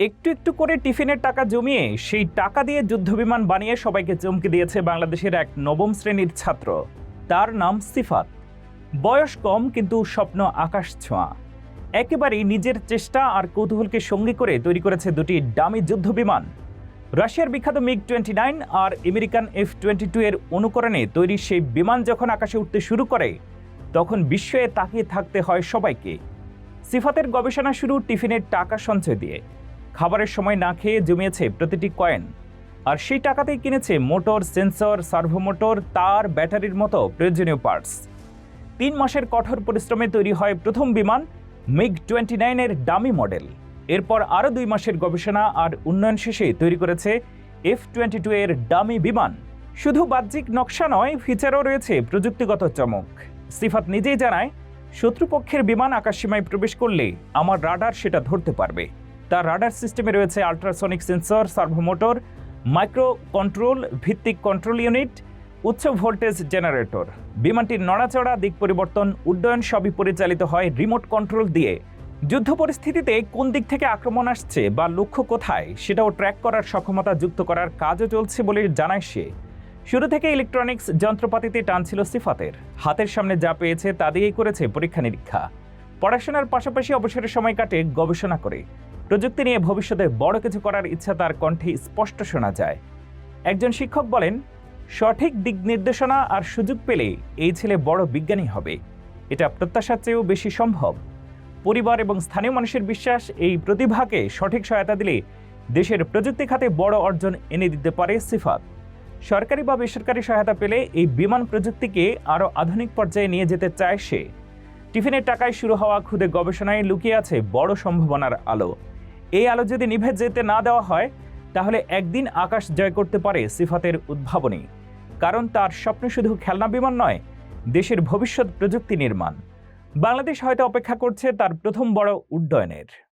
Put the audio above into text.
একটু একটু করে টিফিনের টাকা জমিয়ে সেই টাকা দিয়ে যুদ্ধবিমান বানিয়ে সবাইকে চমকে দিয়েছে বাংলাদেশের এক নবম শ্রেণির ছাত্র। তার নাম সিফাত। বয়স কম, কিন্তু স্বপ্ন আকাশ ছোঁয়া। একেবারেই নিজের চেষ্টা আর কৌতূহলকে সঙ্গী করে তৈরি করেছে দুটি ডামি যুদ্ধবিমান রাশিয়ার বিখ্যাত মিগ টোয়েন্টি নাইন আর আমেরিকান এফ টোয়েন্টি টু এর অনুকরণে তৈরি সেই বিমান যখন আকাশে উঠতে শুরু করে, তখন বিস্ময়ে তাকিয়ে থাকতে হয় সবাইকে। সিফাতের গবেষণা শুরু টিফিনের টাকা সঞ্চয় দিয়ে। খাবারের সময় না খেয়ে জমিয়েছে প্রতিটি কয়েন। আর সেই টাকাতেই কিনেছে মোটর, সেন্সর, সার্ভোমোটর, তার, ব্যাটারির মতো প্রয়োজনীয় পার্টস। তিন মাসের কঠোর পরিশ্রমে তৈরি হয় প্রথম বিমান, মিগ টোয়েন্টি নাইনের ডামি মডেল। এরপর আরও দুই মাসের গবেষণা আর উন্নয়ন শেষে তৈরি করেছে এফ টোয়েন্টি টু এর ডামি বিমান। শুধু বাহ্যিক নকশা নয়, ফিচারও রয়েছে প্রযুক্তিগত চমক। সিফাত নিজেই জানায়, শত্রুপক্ষের বিমান আকাশসীমায় প্রবেশ করলে আমার রাডার সেটা ধরতে পারবে। তার রাডার সিস্টেমে রয়েছে ultrasonic sensor, servomotor micro control ভিত্তিক কন্ট্রোল ইউনিট, উচ্চ ভোল্টেজ জেনারেটর। বিমানটির নড়াচড়া, দিক পরিবর্তন, উড্ডয়ন সবই পরিচালিত হয় রিমোট কন্ট্রোল দিয়ে। যুদ্ধ পরিস্থিতিতে কোন দিক থেকে আক্রমণ আসছে বা লক্ষ্য কোথায়, সেটাও ট্র্যাক করার সক্ষমতা যুক্ত করার কাজও চলছে বলে জানায় সে। শুরু থেকে ইলেকট্রনিক্স যন্ত্রপাতিতে টান ছিল সিফাতের। হাতের সামনে যা পেয়েছে তা দিয়েই করেছে পরীক্ষা নিরীক্ষা পড়াশোনার পাশাপাশি অবসরের সময় কাটে গবেষণা করে। প্রযুক্তি নিয়ে ভবিষ্যতে বড় কিছু করার ইচ্ছা তার কণ্ঠে স্পষ্ট শোনা যায়। একজন শিক্ষক বলেন, সঠিক দিক নির্দেশনা আর সুযোগ পেলে এই ছেলে বড় বিজ্ঞানী হবে। এটা প্রত্যাশার চেয়েও বেশি সম্ভব। পরিবার এবং স্থানীয় মানুষের বিশ্বাস এই প্রতিভাকে সঠিক সহায়তা দিলে দেশের প্রযুক্তি খাতে বড় অর্জন এনে দিতে পারে সিফাত। সরকারি বা বেসরকারি সহায়তা পেলে এই বিমান প্রযুক্তিকে আরও আধুনিক পর্যায়ে নিয়ে যেতে চায় সে। টিফিনের টাকায় শুরু হওয়া খুদে গবেষণায় লুকিয়ে আছে বড় সম্ভাবনার আলো। এই আলো যদি নিভে যেতে না দেওয়া হয়, তাহলে একদিন আকাশ জয় করতে পারে সিফাতের উদ্ভাবনী। কারণ তার স্বপ্ন শুধু খেলনা বিমান নয়, দেশের ভবিষ্যৎ প্রযুক্তি নির্মাণ। বাংলাদেশ হয়তো অপেক্ষা করছে তার প্রথম বড় উড্ডয়নের।